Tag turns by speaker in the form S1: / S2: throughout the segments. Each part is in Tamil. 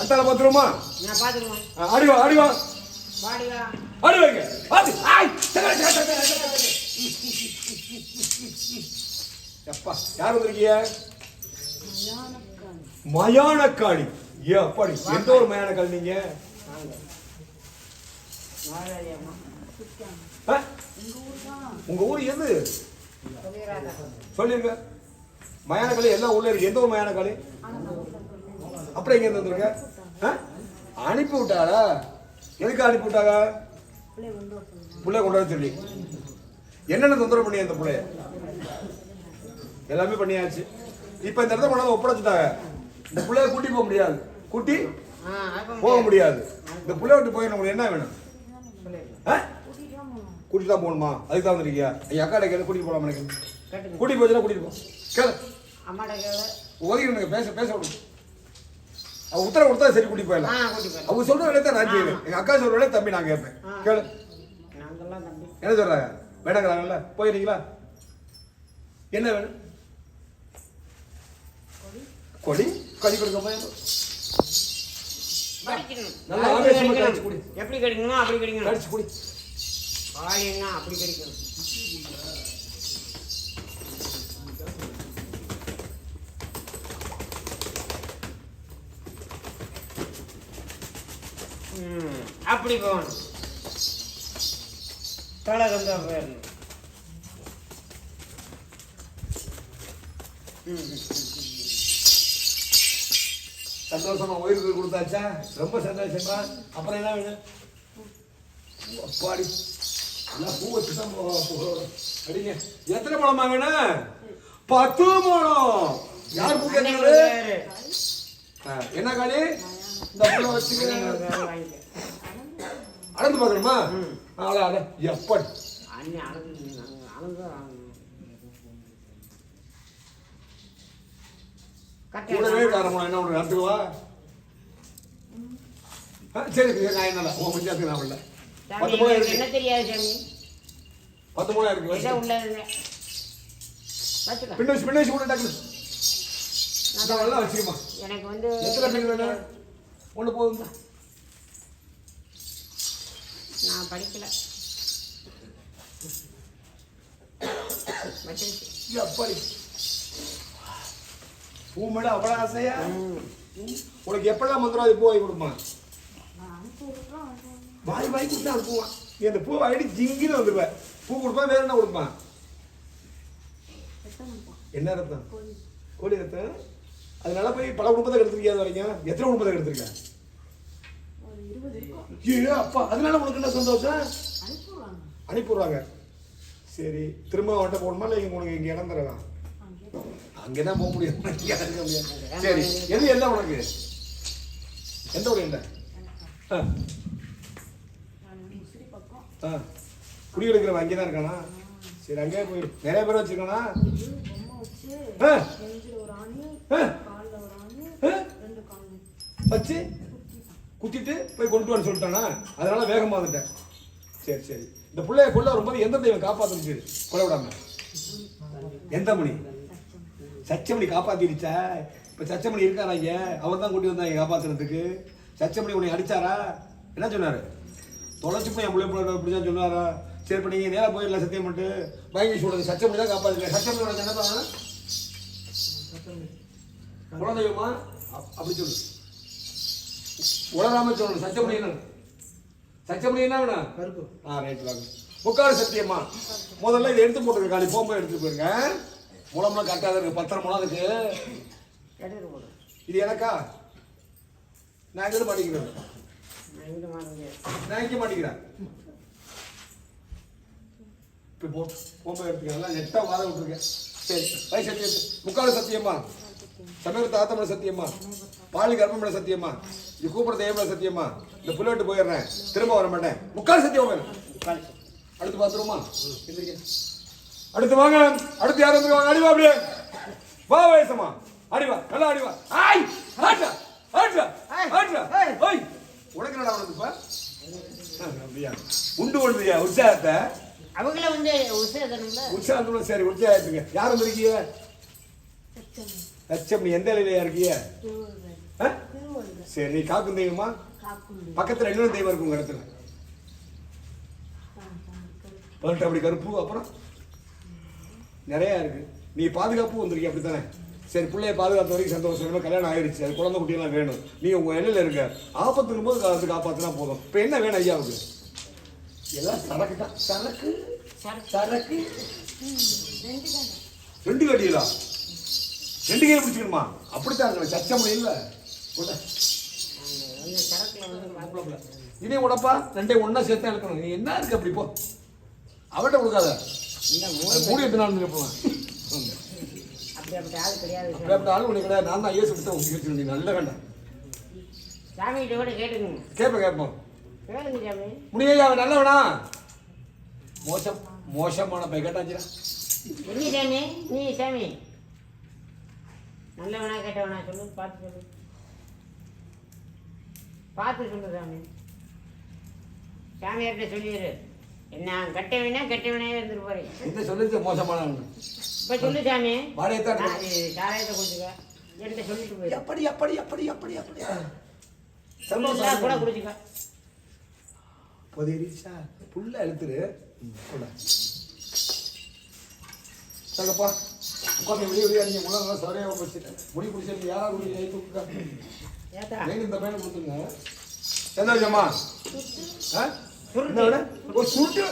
S1: அட்டால பாத்துருமா
S2: நான் பாத்துக்குவேன்
S1: ஆடி வா ஆடி வா
S2: வாடிவா.
S1: ஆடி வைங்க. ஆடி ஆய். எப்பா யார் வந்திருக்கீங்க? மயானக்காளி. ஏ அப்பாடி எந்த ஒரு மயானக்காளி நீங்க? உங்க ஊர் எது? சொல்லிருங்க. மயானக்காளி எல்லாம் உள்ள இருக்கு? எந்த ஒரு மயானக்காளி? அப்புறம் எங்க ஆ? அனுப்பி விட்டாளா? எதுக்கு அனுப்பி விட்டாங்க? புள்ளைய கொண்டு வர சொல்லி. என்னென்ன தொந்தரவு பண்ணி அந்த புள்ளைய? எல்லாமே பண்ணியாச்சு. இப்ப இந்த இடத்துல கொண்டாந்து ஒப்படைச்சிட்டாங்க இந்த புள்ளைய கூட்டி போக முடியாது. கூட்டி போக முடியாது. இந்த புள்ளைய விட்டு போய் உங்களுக்கு என்ன வேணும்? கூட்டிட்டு தான் போகணுமா? அதுக்கு தான் வந்திருக்கியா? என் அக்கா கேட்க கூட்டிட்டு போகலாம் எனக்கு? கூட்டிட்டு போச்சுன்னா கூட்டிட்டு போ. கேளு. ஒதுக்கி பேச பேச விடு. அவ உத்தரவு கொடுத்தா சரி
S2: கூட்டி போயிடலாம்.
S1: அவங்க சொல்ற வேலையை தான் நான் செய்வேன். எங்க அக்கா சொல்ற வேலையை தம்பி நான் கேட்பேன். கேளு. என்ன சொல்றாங்க வேணாங்கிறாங்கல்ல போயிருக்கீங்களா என்ன வேணும்? கொடி. கொடி? கொடுக்க போய்
S2: படிக்கணும்
S1: நல்லா ஆவேசமா? கடிச்சு குடி.
S2: எப்படி கிடைக்கணுமோ அப்படி கிடைக்கணும்.
S1: கடிச்சு குடி.
S2: பாலின்னா அப்படி கிடைக்கணும். அப்படி போகணும். தலை கந்தா போயிடணும்.
S1: சந்தோஷமா உயிருக்கு கொடுத்தாச்சா? ரொம்ப சந்தோஷமா? அப்புறம் என்ன வேணும்? அப்பாடி எல்லாம் பூ வச்சு தான் அடிங்க. எத்தனை பழமா வேணும்? பத்து பழம். யார் பூ என்ன காளி? இந்த பூ வச்சுக்க. அளந்து பார்க்கணுமா.
S2: நாங்கள் அளந்து வாங்கணும்
S1: கூடவே காரமா என்ன ஒன்று நடத்துக்குவா சரி நான் என்னல உன் நான் பத்து மூணு
S2: எனக்கு
S1: இருக்கு.
S2: என்ன தெரியாது சாமி.
S1: பத்து மூணு இருக்கு கூட டக்குனு. வச்சுக்கமா
S2: எனக்கு வந்து
S1: எத்தனை பின் வேணும்? ஒன்று தான்
S2: நான் படிக்கல.
S1: அப்பாடி பூ மேல அவ்வளோ ஆசையா. உனக்கு எப்பெல்லாம் மந்திரம் அது போய் கொடுமா வாய் வாய் கொடுத்தா அனுப்புவான் நீ அந்த பூ வாங்கிட்டு ஜிங்கின்னு வந்துருவேன். பூ கொடுப்பான் வேற என்ன கொடுப்பான்? என்ன ரத்தம்? கோழி. ரத்தம்? அதனால போய் பல குடும்பத்தை எடுத்திருக்கியா அது வரைக்கும்? எத்தனை குடும்பத்தை எடுத்திருக்க ஐயோ அப்பா அதனால உனக்கு என்ன சந்தோஷம்? அனுப்பிடுறாங்க சரி திரும்ப அவன்கிட்ட போகணுமா? இல்லை உனக்கு இங்கே இடம் தரலாம் அங்கே தான் போக முடியாது. சரி எது என்ன உனக்கு? எந்த ஊர் என்ன? ஆ. குடியிருக்கிறவன் அங்கே தான் இருக்கானா? சரி அங்கேயே போய் நிறைய பேர் வச்சிருக்கானா? வச்சு. குத்திட்டு போய் கொண்டு வான்னு சொல்லிட்டானா? அதனால வேகமா வந்துட்டேன். சரி சரி. இந்த பிள்ளைய கொள்ள ரொம்ப எந்த தெய்வம் காப்பாத்திருச்சு கொலை விடாம. எந்த மணி? சச்சமணி காப்பாத்திடுச்சா? இப்ப சச்சமணி இருக்காரா இங்க? அவர் தான் கூட்டி வந்தாங்க காப்பாத்துறதுக்கு. சச்சமணி உன்னை அடிச்சாரா? என்ன சொன்னாரு? தொலைச்சு போய் என் பிள்ளை பிள்ளை இப்படிதான் சொன்னாரா? சரி இப்போ நீங்கள் நேராக போயிடல சத்தியம் பண்ணிட்டு பயங்கி சொல்றது சச்சமணி தான் காப்பாத்துல சச்சமணி என்ன பண்ணணும் குலதெய்வமா? அப்- அப்படி சொல்லு. உலகாம சொல்லணும் சச்சமணி என்ன சச்சமணி என்ன வேணும்?
S3: கருப்பு.
S1: ஆ ரைட் வாங்க முக்காடு சத்தியம்மா. முதல்ல இதை எடுத்து போட்டுருங்க காலி போகும்போது எடுத்துட்டு போயிருங்க. முளம்லாம் கரெக்டாக இருக்கு பத்தரை முளம் இருக்கு. இது எனக்கா? நான் எங்கே மாட்டேங்கிறேன்
S2: நான் இங்கே
S1: மாட்டேங்கிறேன் இப்போ போ போகும்போது எடுத்துக்க எல்லாம் நெட்டாக வாத விட்டுருக்கேன். சரி வை சத்தியம் முக்காடு சத்தியம்மா. சமீப தாத்தமலை சத்தியம்மா. பாலி கர்ப்பமலை சத்தியம்மா. இது கூப்பிட தெய்வமலை சத்தியம்மா இந்த புல்லட்டு போயிடுறேன். திரும்ப வர மாட்டேன். முக்காடு சத்தியம் வேணும் அடுத்து பார்த்துருமா அடுத்து வாங்க. அடுத்து யார் வந்துருவாங்க அடிவா அப்படியே. வா வயசமா அடிவா நல்லா அடிவா. ஆய் ஆட்டா ஆட்டா ஆட்டா ஓய். உனக்கு என்னடா உனக்கு இப்ப? உண்டு பண்ணுறியா உற்சாகத்தை?
S2: அவங்கள வந்து உசேதனம்ல
S1: உற்சாகத்தோட சரி உற்சாகத்துக்கு. யார் வந்திருக்கீங்க? லட்சம் நீ எந்த இலையில இருக்கீங்க சரி நீ காக்கும் தெய்வமா? பக்கத்துல இன்னொரு தெய்வம் இருக்கு உங்க இடத்துல. பதினெட்டு அப்படி கருப்பு அப்புறம்? நிறைய இருக்கு. நீ பாதுகாப்பு வந்திருக்கீங்க அப்படித்தானே? சரி பிள்ளைய பாதுகாத்த வரைக்கும் சந்தோஷம். கல்யாணம் ஆயிடுச்சு அது குழந்தை குட்டியெல்லாம் வேணும். நீ உங்க எல்லையில இருக்க. ஆபத்துக்கும் போது காத்து காப்பாத்தினா போதும். இப்போ என்ன வேணும் ஐயாவுக்கு எல்லாம் சரக்கு தான். சரக்கு? சரக்கு.
S3: ரெண்டு தானே.
S1: ரெண்டு கட்டிகளா? ரெண்டு கையில பிடிச்சிக்கணுமா? அப்படித்தான் இருக்கணும். சச்சம் இல்ல. இதே உடப்பா ரெண்டையும் ஒண்ணா சேர்த்தா இருக்கணும் நீ என்ன இருக்கு அப்படி போ. அவட்ட கொடுக்காத. மூடி எத்தனை நாள் இருப்போம்
S2: அப்படி ஆள் கிடையாது.
S1: அப்படி ஆளு உனக்கு கிடையாது. நான் தான் ஏசு விட்டு உங்களுக்கு நீ நல்ல வேண்டாம்
S2: சாமிகிட்ட கூட கேட்டுக்கோங்க.
S1: கேட்பேன் கேட்போம் முனியா அவன் நல்லவனா? மோசம் மோசமான பை கேட்டாச்சுடா
S2: என்ன சாமி? நீ சாமி. நல்லவனா கேட்டவனா சொல்லு பார்த்து சொல்லு. பார்த்து சொல்லு சாமி. சாமியார்கிட்ட சொல்லிடு என்ன கெட்டவனா கெட்டவனே இருந்துட்டு போறேன்
S1: இந்த சொல்லிச்சு மோசமான
S2: இப்போ சொல்லு சாமி. இது சாராயத்தை குடிச்சுக்க. என்கிட்ட சொல்லிட்டு போயிரு.
S1: எப்படி அப்படி அப்படி அப்படி அப்படி
S2: சொல்லா கூட குடிச்சுக்க.
S1: பொதிரிச்சா புல்ல எழுத்துரு கூட தங்கப்பா உட்காந்து வெளியே வெளியே நீங்க முன்னாடி நல்லா சரியாக வச்சுட்டேன் முடி குடிச்சு யாராவது குடி இந்த பையனை கொடுத்துருங்க. என்ன விட ஒரு
S2: சுட்டு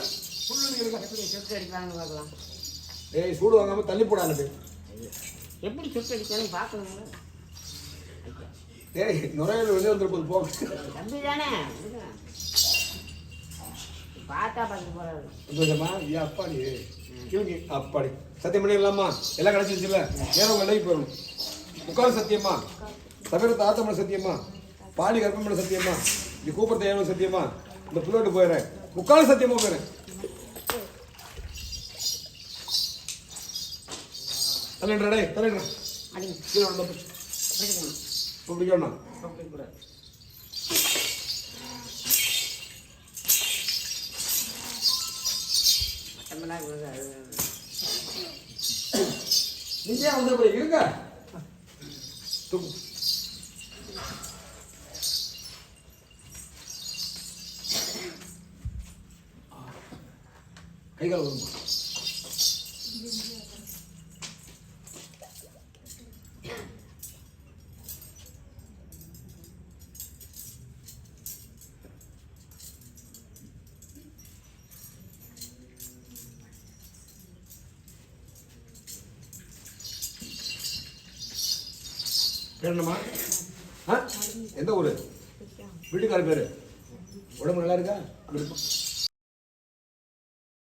S1: ஏய் சூடு வாங்காம தள்ளி போடாது
S2: எப்படி சுட்டு அடிக்கணும் பார்க்கணுங்களா
S1: ஏய் நுரையீரல் வெளியே வந்துருப்பது போக
S2: தம்பி தானே. பார்த்தா பார்த்து போறாரு.
S1: கொஞ்சமா ஏன் அப்பாடி. சத்தியம் பண்ணிடலாமா? எல்லாம் கிடைச்சிருச்சுல்ல நேரம் உங்க லைஃப் போயிடும். உட்கார் சத்தியமா தவிர தாத்தமன சத்தியமா? பாடி கர்ப்பமன சத்தியமா? இந்த கூப்பிட ஏழு சத்தியமா? இந்த புள்ளோட்டு போயிடுறேன். உட்கார் சத்தியமா போயிடுறேன். கீழே விழுந்தா போச்சு.
S2: பிடிக்கணும்
S1: ஏன் வந்து இருங்க. தூக்கு. கை கால் வருமா என்னம்மா? ஆ? எந்த ஊரு? வீட்டுக்கார பேரு? உடம்பு நல்லா இருக்கா.